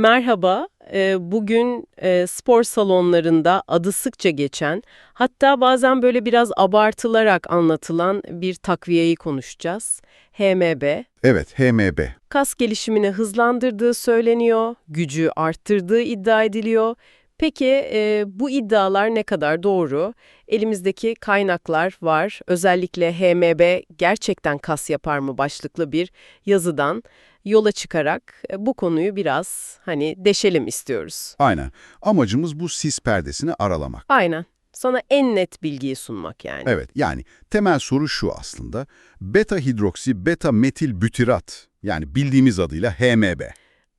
Merhaba, Ee, bugün e, spor salonlarında adı sıkça geçen, hatta bazen böyle biraz abartılarak anlatılan bir takviyeyi konuşacağız. HMB, Evet, HMB. kas gelişimini hızlandırdığı söyleniyor, gücü arttırdığı iddia ediliyor. Peki e, bu iddialar ne kadar doğru? Elimizdeki kaynaklar var. Özellikle HMB gerçekten kas yapar mı başlıklı bir yazıdan yola çıkarak e, bu konuyu biraz hani deşelim istiyoruz. Aynen. Amacımız bu sis perdesini aralamak. Aynen. Sana en net bilgiyi sunmak yani. Evet, yani temel soru şu aslında. Beta hidroksi beta metil bütirat yani bildiğimiz adıyla HMB.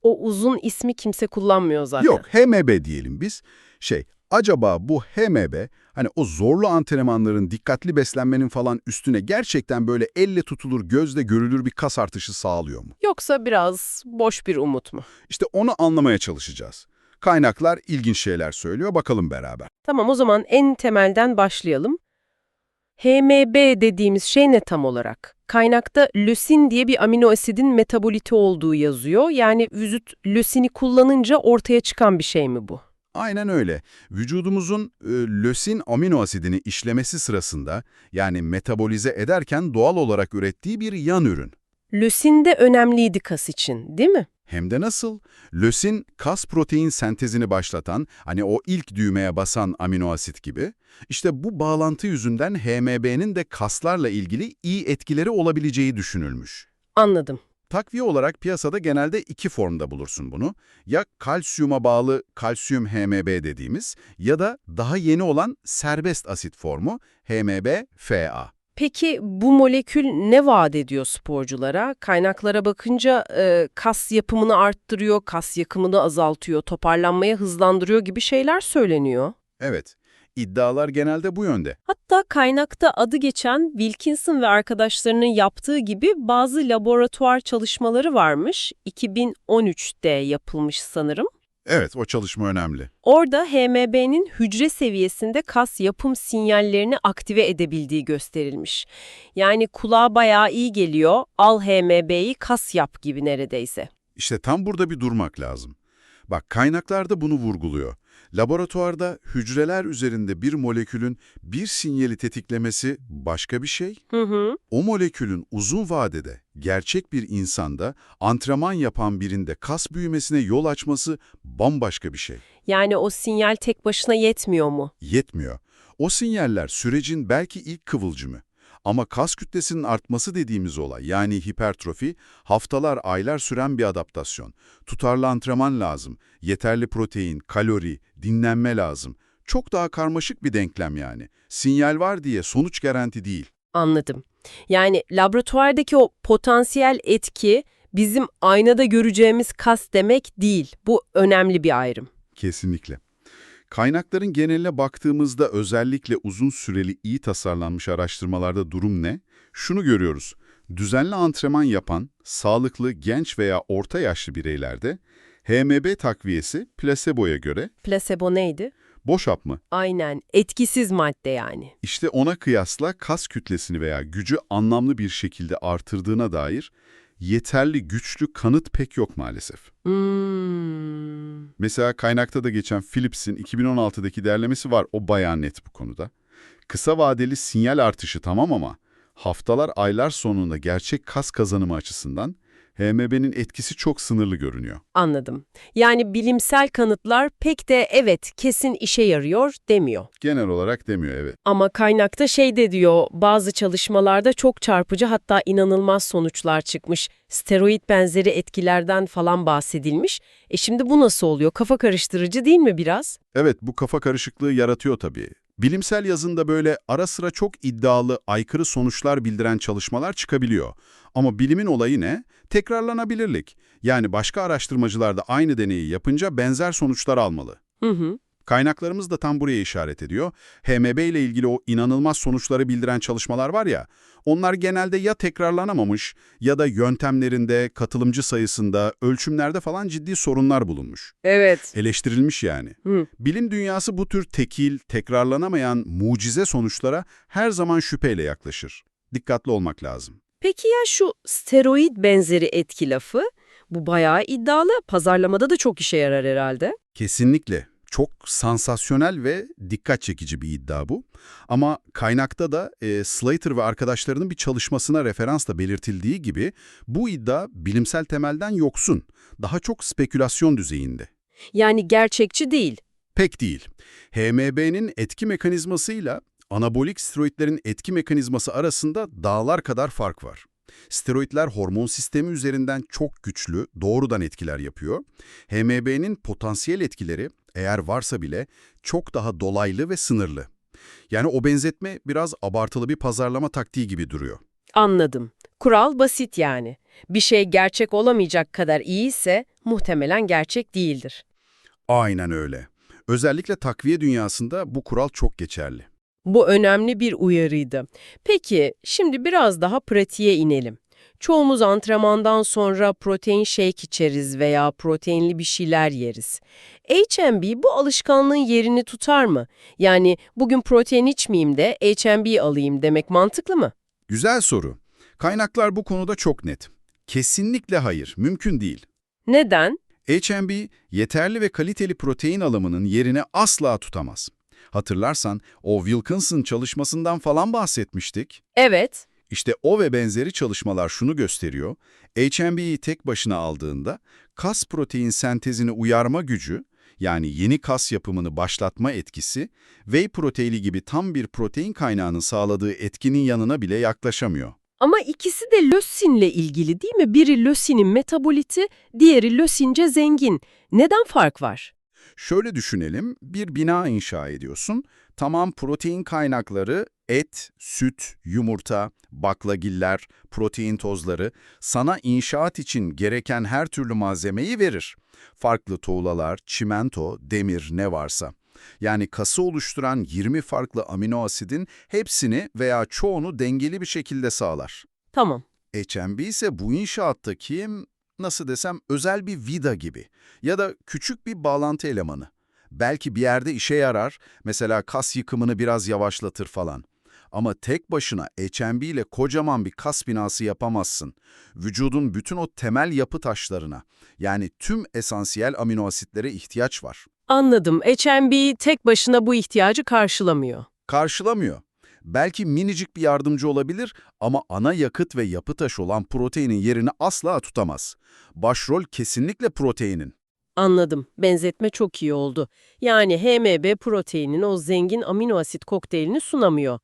O uzun ismi kimse kullanmıyor zaten. Yok, HMB diyelim biz. Şey, acaba bu HMB hani o zorlu antrenmanların, dikkatli beslenmenin falan üstüne gerçekten böyle elle tutulur, gözle görülür bir kas artışı sağlıyor mu? Yoksa biraz boş bir umut mu? İşte onu anlamaya çalışacağız. Kaynaklar ilginç şeyler söylüyor, bakalım beraber. Tamam o zaman en temelden başlayalım. HMB dediğimiz şey ne tam olarak? Kaynakta lösin diye bir amino asidin metaboliti olduğu yazıyor. Yani vücut lösini kullanınca ortaya çıkan bir şey mi bu? Aynen öyle. Vücudumuzun e, lösin amino asidini işlemesi sırasında yani metabolize ederken doğal olarak ürettiği bir yan ürün. Lösin de önemliydi kas için, değil mi? Hem de nasıl? Lösin kas protein sentezini başlatan, hani o ilk düğmeye basan amino asit gibi. İşte bu bağlantı yüzünden HMB'nin de kaslarla ilgili iyi etkileri olabileceği düşünülmüş. Anladım. Takviye olarak piyasada genelde iki formda bulursun bunu. Ya kalsiyuma bağlı kalsiyum HMB dediğimiz ya da daha yeni olan serbest asit formu HMB-FA. Peki bu molekül ne vaat ediyor sporculara? Kaynaklara bakınca e, kas yapımını arttırıyor, kas yakımını azaltıyor, toparlanmaya hızlandırıyor gibi şeyler söyleniyor. Evet, iddialar genelde bu yönde. Hatta kaynakta adı geçen Wilkinson ve arkadaşlarının yaptığı gibi bazı laboratuvar çalışmaları varmış. 2013'te yapılmış sanırım. Evet, o çalışma önemli. Orada HMB'nin hücre seviyesinde kas yapım sinyallerini aktive edebildiği gösterilmiş. Yani kulağa bayağı iyi geliyor, al HMB'yi kas yap gibi neredeyse. İşte tam burada bir durmak lazım. Bak kaynaklarda bunu vurguluyor. Laboratuvarda hücreler üzerinde bir molekülün bir sinyali tetiklemesi başka bir şey. Hı hı. O molekülün uzun vadede gerçek bir insanda antrenman yapan birinde kas büyümesine yol açması bambaşka bir şey. Yani o sinyal tek başına yetmiyor mu? Yetmiyor. O sinyaller sürecin belki ilk kıvılcımı. Ama kas kütlesinin artması dediğimiz olay yani hipertrofi haftalar aylar süren bir adaptasyon. Tutarlı antrenman lazım, yeterli protein, kalori, dinlenme lazım. Çok daha karmaşık bir denklem yani. Sinyal var diye sonuç garanti değil. Anladım. Yani laboratuvardaki o potansiyel etki bizim aynada göreceğimiz kas demek değil. Bu önemli bir ayrım. Kesinlikle. Kaynakların geneline baktığımızda özellikle uzun süreli iyi tasarlanmış araştırmalarda durum ne? Şunu görüyoruz. Düzenli antrenman yapan, sağlıklı, genç veya orta yaşlı bireylerde HMB takviyesi plaseboya göre Plasebo neydi? boş hap mı? Aynen, etkisiz madde yani. İşte ona kıyasla kas kütlesini veya gücü anlamlı bir şekilde artırdığına dair yeterli güçlü kanıt pek yok maalesef. Hmm. Mesela kaynakta da geçen Philips'in 2016'daki derlemesi var, o bayağı net bu konuda. Kısa vadeli sinyal artışı tamam ama haftalar aylar sonunda gerçek kas kazanımı açısından HMB'nin etkisi çok sınırlı görünüyor. Anladım. Yani bilimsel kanıtlar pek de evet kesin işe yarıyor demiyor. Genel olarak demiyor evet. Ama kaynakta şey de diyor, bazı çalışmalarda çok çarpıcı hatta inanılmaz sonuçlar çıkmış. Steroid benzeri etkilerden falan bahsedilmiş. E şimdi bu nasıl oluyor? Kafa karıştırıcı değil mi biraz? Evet bu kafa karışıklığı yaratıyor tabii. Bilimsel yazında böyle ara sıra çok iddialı, aykırı sonuçlar bildiren çalışmalar çıkabiliyor. Ama bilimin olayı ne? Tekrarlanabilirlik. Yani başka araştırmacılar da aynı deneyi yapınca benzer sonuçlar almalı. Hı hı. Kaynaklarımız da tam buraya işaret ediyor. HMB ile ilgili o inanılmaz sonuçları bildiren çalışmalar var ya, onlar genelde ya tekrarlanamamış ya da yöntemlerinde, katılımcı sayısında, ölçümlerde falan ciddi sorunlar bulunmuş. Evet. Eleştirilmiş yani. Hı. Bilim dünyası bu tür tekil, tekrarlanamayan mucize sonuçlara her zaman şüpheyle yaklaşır. Dikkatli olmak lazım. Peki ya şu steroid benzeri etki lafı? Bu bayağı iddialı. Pazarlamada da çok işe yarar herhalde. Kesinlikle. Çok sansasyonel ve dikkat çekici bir iddia bu. Ama kaynakta da e, Slater ve arkadaşlarının bir çalışmasına referansla belirtildiği gibi bu iddia bilimsel temelden yoksun. Daha çok spekülasyon düzeyinde. Yani gerçekçi değil. Pek değil. HMB'nin etki mekanizmasıyla anabolik steroidlerin etki mekanizması arasında dağlar kadar fark var. Steroidler hormon sistemi üzerinden çok güçlü, doğrudan etkiler yapıyor. HMB'nin potansiyel etkileri, eğer varsa bile, çok daha dolaylı ve sınırlı. Yani o benzetme biraz abartılı bir pazarlama taktiği gibi duruyor. Anladım. Kural basit yani. Bir şey gerçek olamayacak kadar iyi ise muhtemelen gerçek değildir. Aynen öyle. Özellikle takviye dünyasında bu kural çok geçerli. Bu önemli bir uyarıydı. Peki, şimdi biraz daha pratiğe inelim. Çoğumuz antrenmandan sonra protein shake içeriz veya proteinli bir şeyler yeriz. HMB bu alışkanlığın yerini tutar mı? Yani bugün protein içmeyeyim de HMB alayım demek mantıklı mı? Güzel soru. Kaynaklar bu konuda çok net. Kesinlikle hayır, mümkün değil. Neden? HMB, yeterli ve kaliteli protein alımının yerini asla tutamaz. Hatırlarsan o Wilkinson çalışmasından falan bahsetmiştik. Evet. İşte o ve benzeri çalışmalar şunu gösteriyor. HMB'yi tek başına aldığında kas protein sentezini uyarma gücü, yani yeni kas yapımını başlatma etkisi, whey proteini gibi tam bir protein kaynağının sağladığı etkinin yanına bile yaklaşamıyor. Ama ikisi de lösinle ilgili değil mi? Biri lösinin metaboliti, diğeri lösince zengin. Neden fark var? Şöyle düşünelim, bir bina inşa ediyorsun. Tamam protein kaynakları, et, süt, yumurta, baklagiller, protein tozları sana inşaat için gereken her türlü malzemeyi verir. Farklı tuğlalar, çimento, demir ne varsa. Yani kası oluşturan 20 farklı amino asidin hepsini veya çoğunu dengeli bir şekilde sağlar. Tamam. HMB ise bu inşaattaki nasıl desem özel bir vida gibi ya da küçük bir bağlantı elemanı. Belki bir yerde işe yarar, mesela kas yıkımını biraz yavaşlatır falan. Ama tek başına HMB ile kocaman bir kas binası yapamazsın. Vücudun bütün o temel yapı taşlarına, yani tüm esansiyel amino asitlere ihtiyaç var. Anladım. HMB tek başına bu ihtiyacı karşılamıyor. Karşılamıyor. Belki minicik bir yardımcı olabilir ama ana yakıt ve yapı taşı olan proteinin yerini asla tutamaz. Başrol kesinlikle proteinin. Anladım. Benzetme çok iyi oldu. Yani HMB proteinin o zengin amino asit kokteylini sunamıyor.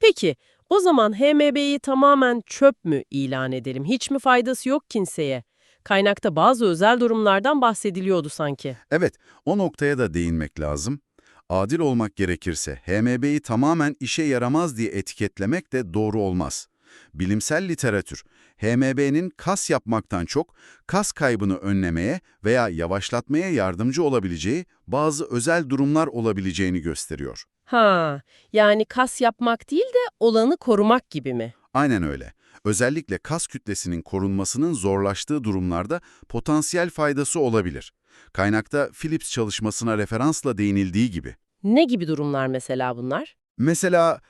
Peki, o zaman HMB'yi tamamen çöp mü ilan edelim? Hiç mi faydası yok kimseye? Kaynakta bazı özel durumlardan bahsediliyordu sanki. Evet, o noktaya da değinmek lazım. Adil olmak gerekirse HMB'yi tamamen işe yaramaz diye etiketlemek de doğru olmaz. Bilimsel literatür, HMB'nin kas yapmaktan çok kas kaybını önlemeye veya yavaşlatmaya yardımcı olabileceği bazı özel durumlar olabileceğini gösteriyor. Ha, yani kas yapmak değil de olanı korumak gibi mi? Aynen öyle. Özellikle kas kütlesinin korunmasının zorlaştığı durumlarda potansiyel faydası olabilir. Kaynakta Philips çalışmasına referansla değinildiği gibi. Ne gibi durumlar mesela bunlar? Mesela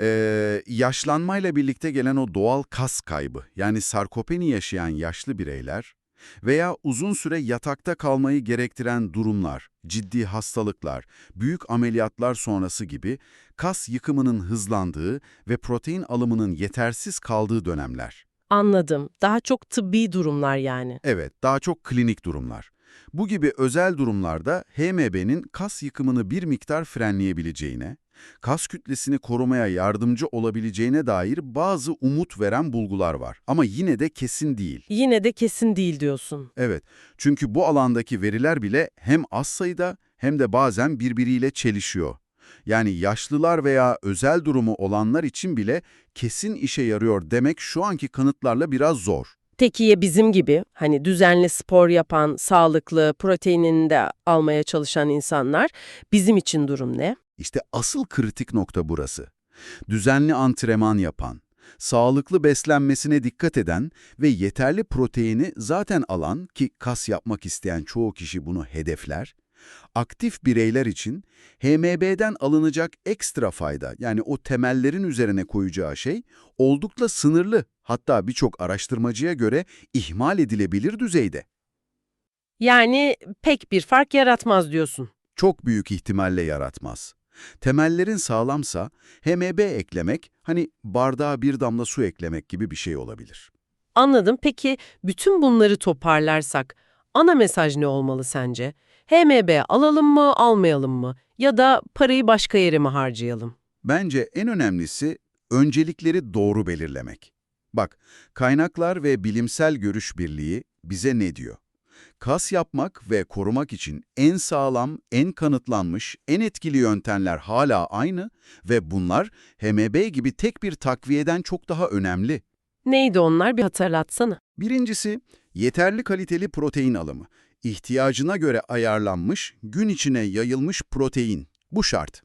eee, yaşlanmayla birlikte gelen o doğal kas kaybı, yani sarkopeni yaşayan yaşlı bireyler veya uzun süre yatakta kalmayı gerektiren durumlar, ciddi hastalıklar, büyük ameliyatlar sonrası gibi kas yıkımının hızlandığı ve protein alımının yetersiz kaldığı dönemler. Anladım. Daha çok tıbbi durumlar yani. Evet, daha çok klinik durumlar. Bu gibi özel durumlarda HMB'nin kas yıkımını bir miktar frenleyebileceğine, kas kütlesini korumaya yardımcı olabileceğine dair bazı umut veren bulgular var. Ama yine de kesin değil. Yine de kesin değil diyorsun. Evet, çünkü bu alandaki veriler bile hem az sayıda hem de bazen birbiriyle çelişiyor. Yani yaşlılar veya özel durumu olanlar için bile kesin işe yarıyor demek şu anki kanıtlarla biraz zor. Peki ya bizim gibi hani düzenli spor yapan, sağlıklı, proteinini de almaya çalışan insanlar bizim için durum ne? İşte asıl kritik nokta burası. Düzenli antrenman yapan, sağlıklı beslenmesine dikkat eden ve yeterli proteini zaten alan ki kas yapmak isteyen çoğu kişi bunu hedefler, aktif bireyler için HMB'den alınacak ekstra fayda yani o temellerin üzerine koyacağı şey oldukça sınırlı hatta birçok araştırmacıya göre ihmal edilebilir düzeyde. Yani pek bir fark yaratmaz diyorsun. Çok büyük ihtimalle yaratmaz. Temellerin sağlamsa HMB eklemek hani bardağa bir damla su eklemek gibi bir şey olabilir. Anladım. Peki bütün bunları toparlarsak ana mesaj ne olmalı sence? HMB alalım mı, almayalım mı? Ya da parayı başka yere mi harcayalım? Bence en önemlisi öncelikleri doğru belirlemek. Bak, kaynaklar ve bilimsel görüş birliği bize ne diyor? Kas yapmak ve korumak için en sağlam, en kanıtlanmış, en etkili yöntemler hala aynı ve bunlar HMB gibi tek bir takviyeden çok daha önemli. Neydi onlar bir hatırlatsana. Birincisi, yeterli kaliteli protein alımı. İhtiyacına göre ayarlanmış, gün içine yayılmış protein. Bu şart.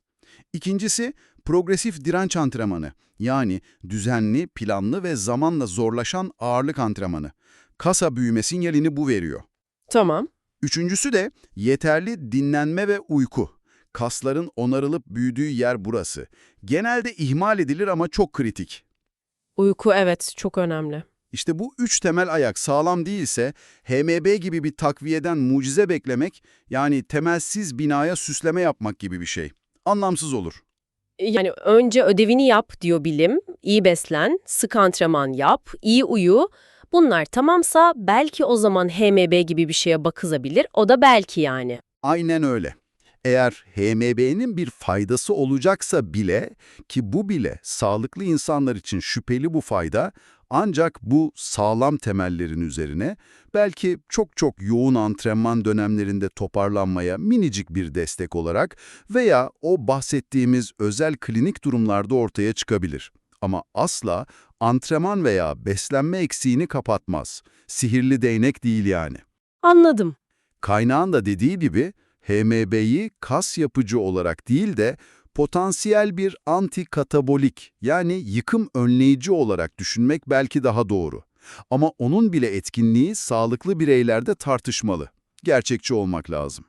İkincisi, progresif direnç antrenmanı. Yani düzenli, planlı ve zamanla zorlaşan ağırlık antrenmanı. Kasa büyüme sinyalini bu veriyor. Tamam. Üçüncüsü de yeterli dinlenme ve uyku. Kasların onarılıp büyüdüğü yer burası. Genelde ihmal edilir ama çok kritik. Uyku evet çok önemli. İşte bu üç temel ayak sağlam değilse HMB gibi bir takviyeden mucize beklemek yani temelsiz binaya süsleme yapmak gibi bir şey. Anlamsız olur. Yani önce ödevini yap diyor bilim, iyi beslen, sık antrenman yap, iyi uyu. Bunlar tamamsa belki o zaman HMB gibi bir şeye bakılabilir. O da belki yani. Aynen öyle. Eğer HMB'nin bir faydası olacaksa bile ki bu bile sağlıklı insanlar için şüpheli bu fayda ancak bu sağlam temellerin üzerine belki çok çok yoğun antrenman dönemlerinde toparlanmaya minicik bir destek olarak veya o bahsettiğimiz özel klinik durumlarda ortaya çıkabilir. Ama asla antrenman veya beslenme eksiğini kapatmaz. Sihirli değnek değil yani. Anladım. Kaynağın da dediği gibi HMB'yi kas yapıcı olarak değil de potansiyel bir antikatabolik yani yıkım önleyici olarak düşünmek belki daha doğru. Ama onun bile etkinliği sağlıklı bireylerde tartışmalı. Gerçekçi olmak lazım.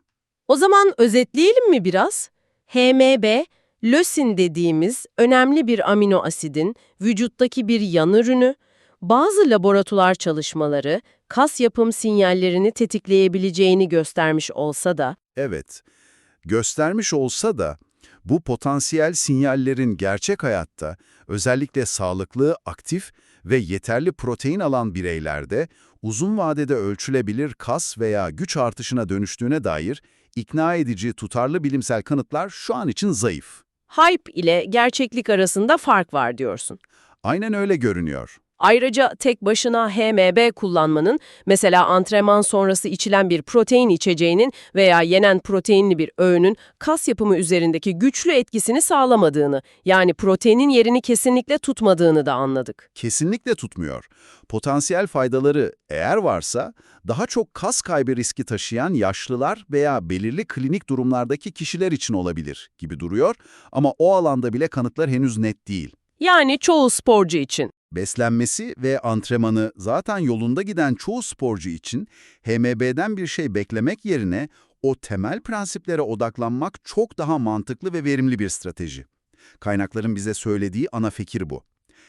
O zaman özetleyelim mi biraz? HMB, lösin dediğimiz önemli bir amino asidin vücuttaki bir yan ürünü, bazı laboratuvar çalışmaları kas yapım sinyallerini tetikleyebileceğini göstermiş olsa da, Evet, göstermiş olsa da bu potansiyel sinyallerin gerçek hayatta özellikle sağlıklı, aktif ve yeterli protein alan bireylerde uzun vadede ölçülebilir kas veya güç artışına dönüştüğüne dair ikna edici, tutarlı bilimsel kanıtlar şu an için zayıf. hype ile gerçeklik arasında fark var diyorsun. Aynen öyle görünüyor. Ayrıca tek başına HMB kullanmanın, mesela antrenman sonrası içilen bir protein içeceğinin veya yenen proteinli bir öğünün kas yapımı üzerindeki güçlü etkisini sağlamadığını, yani proteinin yerini kesinlikle tutmadığını da anladık. Kesinlikle tutmuyor. Potansiyel faydaları eğer varsa daha çok kas kaybı riski taşıyan yaşlılar veya belirli klinik durumlardaki kişiler için olabilir gibi duruyor ama o alanda bile kanıtlar henüz net değil. Yani çoğu sporcu için. Beslenmesi ve antrenmanı zaten yolunda giden çoğu sporcu için HMB'den bir şey beklemek yerine o temel prensiplere odaklanmak çok daha mantıklı ve verimli bir strateji. Kaynakların bize söylediği ana fikir bu.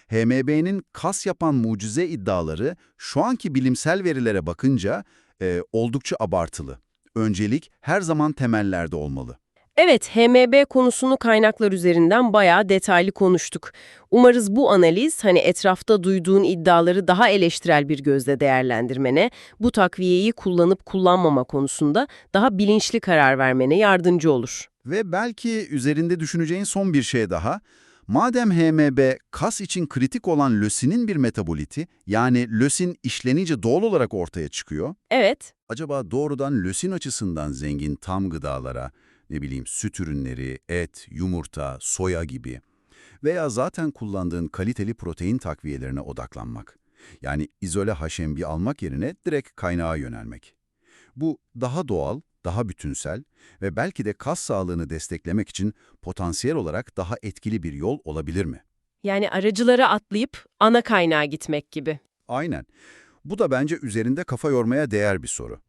HMB'nin kas yapan mucize iddiaları şu anki bilimsel verilere bakınca e, oldukça abartılı. Öncelik her zaman temellerde olmalı. Evet, HMB konusunu kaynaklar üzerinden bayağı detaylı konuştuk. Umarız bu analiz hani etrafta duyduğun iddiaları daha eleştirel bir gözle değerlendirmene, bu takviyeyi kullanıp kullanmama konusunda daha bilinçli karar vermene yardımcı olur. Ve belki üzerinde düşüneceğin son bir şey daha. Madem HMB kas için kritik olan lösinin bir metaboliti, yani lösin işlenince doğal olarak ortaya çıkıyor, Evet, acaba doğrudan lösin açısından zengin tam gıdalara, ne bileyim süt ürünleri, et, yumurta, soya gibi veya zaten kullandığın kaliteli protein takviyelerine odaklanmak. Yani izole HMB almak yerine direkt kaynağa yönelmek. Bu daha doğal, daha bütünsel ve belki de kas sağlığını desteklemek için potansiyel olarak daha etkili bir yol olabilir mi? yani aracıları atlayıp ana kaynağa gitmek gibi. Aynen. Bu da bence üzerinde kafa yormaya değer bir soru.